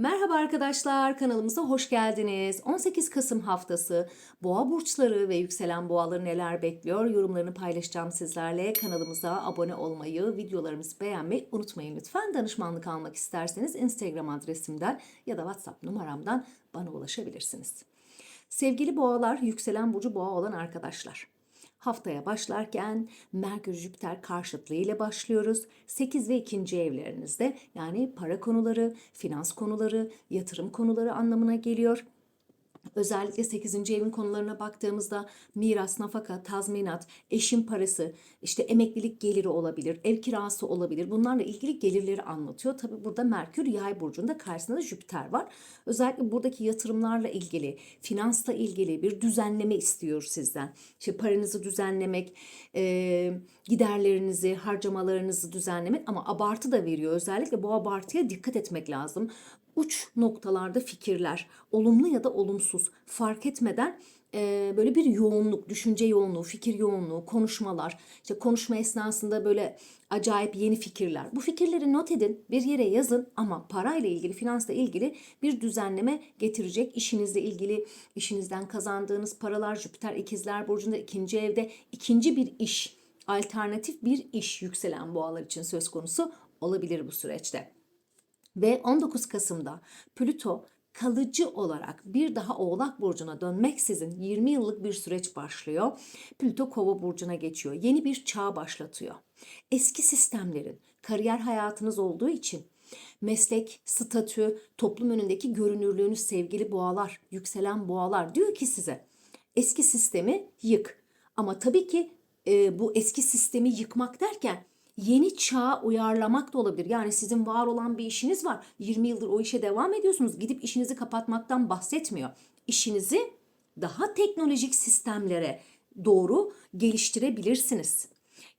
Merhaba arkadaşlar, kanalımıza hoş geldiniz. 18 Kasım haftası boğa burçları ve yükselen boğaları neler bekliyor? Yorumlarını paylaşacağım sizlerle. Kanalımıza abone olmayı, videolarımızı beğenmeyi unutmayın lütfen. Danışmanlık almak isterseniz Instagram adresimden ya da WhatsApp numaramdan bana ulaşabilirsiniz. Sevgili boğalar, yükselen burcu boğa olan arkadaşlar. Haftaya başlarken Merkür Jüpiter karşıtlığı ile başlıyoruz. 8 ve 2. evlerinizde yani para konuları, finans konuları, yatırım konuları anlamına geliyor. Özellikle 8. evin konularına baktığımızda miras, nafaka, tazminat, eşin parası, işte emeklilik geliri olabilir, ev kirası olabilir. Bunlarla ilgili gelirleri anlatıyor. Tabi burada Merkür yay burcunda karşısında da Jüpiter var. Özellikle buradaki yatırımlarla ilgili, finansla ilgili bir düzenleme istiyor sizden. İşte paranızı düzenlemek, e, giderlerinizi, harcamalarınızı düzenlemek ama abartı da veriyor. Özellikle bu abartıya dikkat etmek lazım uç noktalarda fikirler, olumlu ya da olumsuz fark etmeden e, böyle bir yoğunluk, düşünce yoğunluğu, fikir yoğunluğu, konuşmalar, işte konuşma esnasında böyle acayip yeni fikirler. Bu fikirleri not edin, bir yere yazın ama parayla ilgili, finansla ilgili bir düzenleme getirecek. İşinizle ilgili, işinizden kazandığınız paralar, Jüpiter ikizler burcunda ikinci evde ikinci bir iş, alternatif bir iş yükselen boğalar için söz konusu olabilir bu süreçte. Ve 19 Kasım'da Plüto kalıcı olarak bir daha Oğlak Burcu'na dönmeksizin 20 yıllık bir süreç başlıyor. Plüto Kova Burcu'na geçiyor. Yeni bir çağ başlatıyor. Eski sistemlerin kariyer hayatınız olduğu için meslek, statü, toplum önündeki görünürlüğünüz sevgili boğalar, yükselen boğalar diyor ki size eski sistemi yık. Ama tabii ki e, bu eski sistemi yıkmak derken yeni çağa uyarlamak da olabilir. Yani sizin var olan bir işiniz var. 20 yıldır o işe devam ediyorsunuz. Gidip işinizi kapatmaktan bahsetmiyor. İşinizi daha teknolojik sistemlere doğru geliştirebilirsiniz.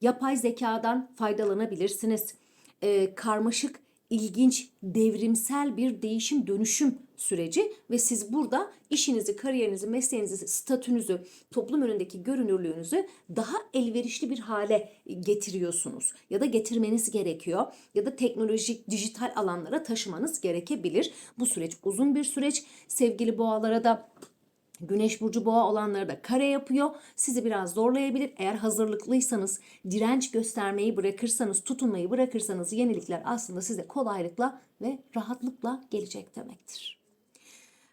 Yapay zekadan faydalanabilirsiniz. Ee, karmaşık ilginç, devrimsel bir değişim dönüşüm süreci ve siz burada işinizi, kariyerinizi, mesleğinizi, statünüzü, toplum önündeki görünürlüğünüzü daha elverişli bir hale getiriyorsunuz ya da getirmeniz gerekiyor ya da teknolojik, dijital alanlara taşımanız gerekebilir. Bu süreç uzun bir süreç. Sevgili boğalara da Güneş burcu boğa olanları da kare yapıyor. Sizi biraz zorlayabilir. Eğer hazırlıklıysanız, direnç göstermeyi bırakırsanız, tutunmayı bırakırsanız yenilikler aslında size kolaylıkla ve rahatlıkla gelecek demektir.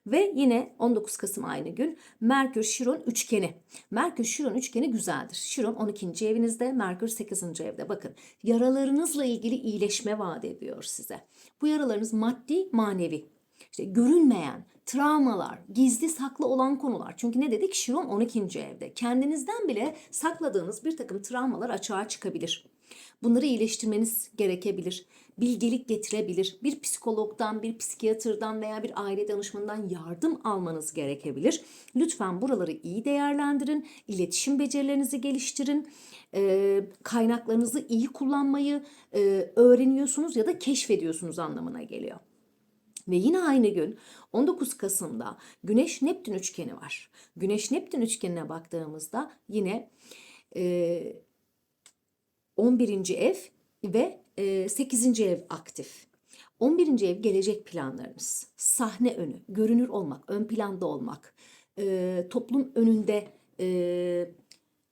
Ve yine 19 Kasım aynı gün Merkür Şiron üçgeni. Merkür Şiron üçgeni güzeldir. Şiron 12. evinizde, Merkür 8. evde. Bakın yaralarınızla ilgili iyileşme vaat ediyor size. Bu yaralarınız maddi, manevi. İşte görünmeyen, travmalar, gizli saklı olan konular. Çünkü ne dedik? Şiron 12. evde. Kendinizden bile sakladığınız bir takım travmalar açığa çıkabilir. Bunları iyileştirmeniz gerekebilir. Bilgelik getirebilir. Bir psikologdan, bir psikiyatrdan veya bir aile danışmanından yardım almanız gerekebilir. Lütfen buraları iyi değerlendirin. İletişim becerilerinizi geliştirin. Ee, kaynaklarınızı iyi kullanmayı e, öğreniyorsunuz ya da keşfediyorsunuz anlamına geliyor. Ve yine aynı gün 19 Kasım'da Güneş Neptün üçgeni var. Güneş Neptün üçgenine baktığımızda yine e, 11. ev ve e, 8. ev aktif. 11. ev gelecek planlarınız, sahne önü, görünür olmak, ön planda olmak, e, toplum önünde e,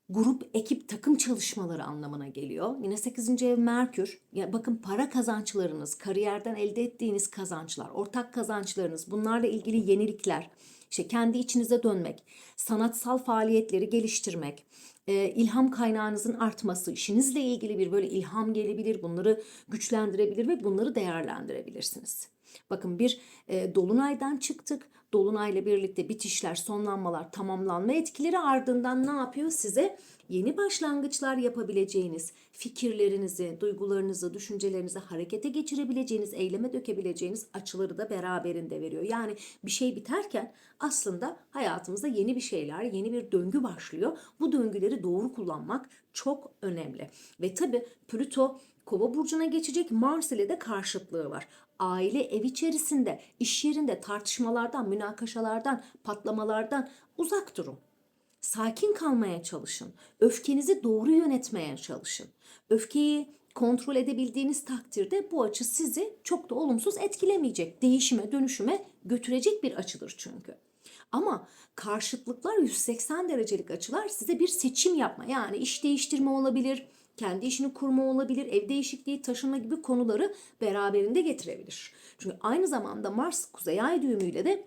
grup, ekip, takım çalışmaları anlamına geliyor. Yine 8. ev Merkür. Ya bakın para kazançlarınız, kariyerden elde ettiğiniz kazançlar, ortak kazançlarınız, bunlarla ilgili yenilikler, işte kendi içinize dönmek, sanatsal faaliyetleri geliştirmek, e, ilham kaynağınızın artması, işinizle ilgili bir böyle ilham gelebilir, bunları güçlendirebilir ve bunları değerlendirebilirsiniz. Bakın bir e, dolunaydan çıktık. Dolunayla birlikte bitişler, sonlanmalar, tamamlanma etkileri ardından ne yapıyor? Size yeni başlangıçlar yapabileceğiniz, fikirlerinizi, duygularınızı, düşüncelerinizi harekete geçirebileceğiniz, eyleme dökebileceğiniz açıları da beraberinde veriyor. Yani bir şey biterken aslında hayatımızda yeni bir şeyler, yeni bir döngü başlıyor. Bu döngüleri doğru kullanmak çok önemli. Ve tabii Plüto Kova burcuna geçecek Mars ile de karşıtlığı var. Aile ev içerisinde, iş yerinde tartışmalardan, münakaşalardan, patlamalardan uzak durun. Sakin kalmaya çalışın. Öfkenizi doğru yönetmeye çalışın. Öfkeyi kontrol edebildiğiniz takdirde bu açı sizi çok da olumsuz etkilemeyecek. Değişime, dönüşüme götürecek bir açıdır çünkü. Ama karşıtlıklar 180 derecelik açılar size bir seçim yapma yani iş değiştirme olabilir, kendi işini kurma olabilir, ev değişikliği, taşınma gibi konuları beraberinde getirebilir. Çünkü aynı zamanda Mars kuzey ay düğümüyle de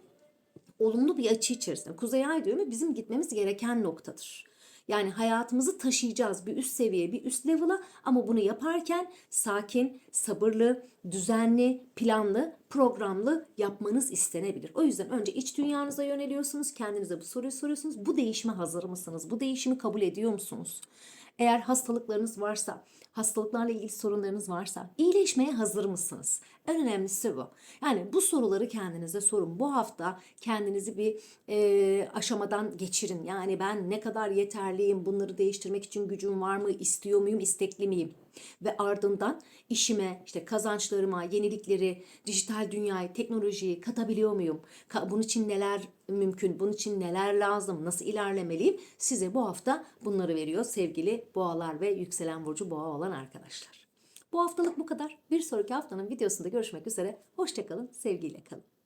olumlu bir açı içerisinde. Kuzey ay düğümü bizim gitmemiz gereken noktadır. Yani hayatımızı taşıyacağız bir üst seviyeye, bir üst level'a ama bunu yaparken sakin, sabırlı, düzenli, planlı, programlı yapmanız istenebilir. O yüzden önce iç dünyanıza yöneliyorsunuz, kendinize bu soruyu soruyorsunuz. Bu değişime hazır mısınız? Bu değişimi kabul ediyor musunuz? Eğer hastalıklarınız varsa, hastalıklarla ilgili sorunlarınız varsa iyileşmeye hazır mısınız? En önemlisi bu. Yani bu soruları kendinize sorun. Bu hafta kendinizi bir e, aşamadan geçirin. Yani ben ne kadar yeterliyim, bunları değiştirmek için gücüm var mı, istiyor muyum, istekli miyim? Ve ardından işime, işte kazançlarıma, yenilikleri, dijital dünyayı, teknolojiyi katabiliyor muyum? Bunun için neler mümkün, bunun için neler lazım, nasıl ilerlemeliyim? Size bu hafta bunları veriyor sevgili boğalar ve yükselen burcu boğa olan arkadaşlar. Bu haftalık bu kadar. Bir sonraki haftanın videosunda görüşmek üzere. Hoşçakalın, sevgiyle kalın.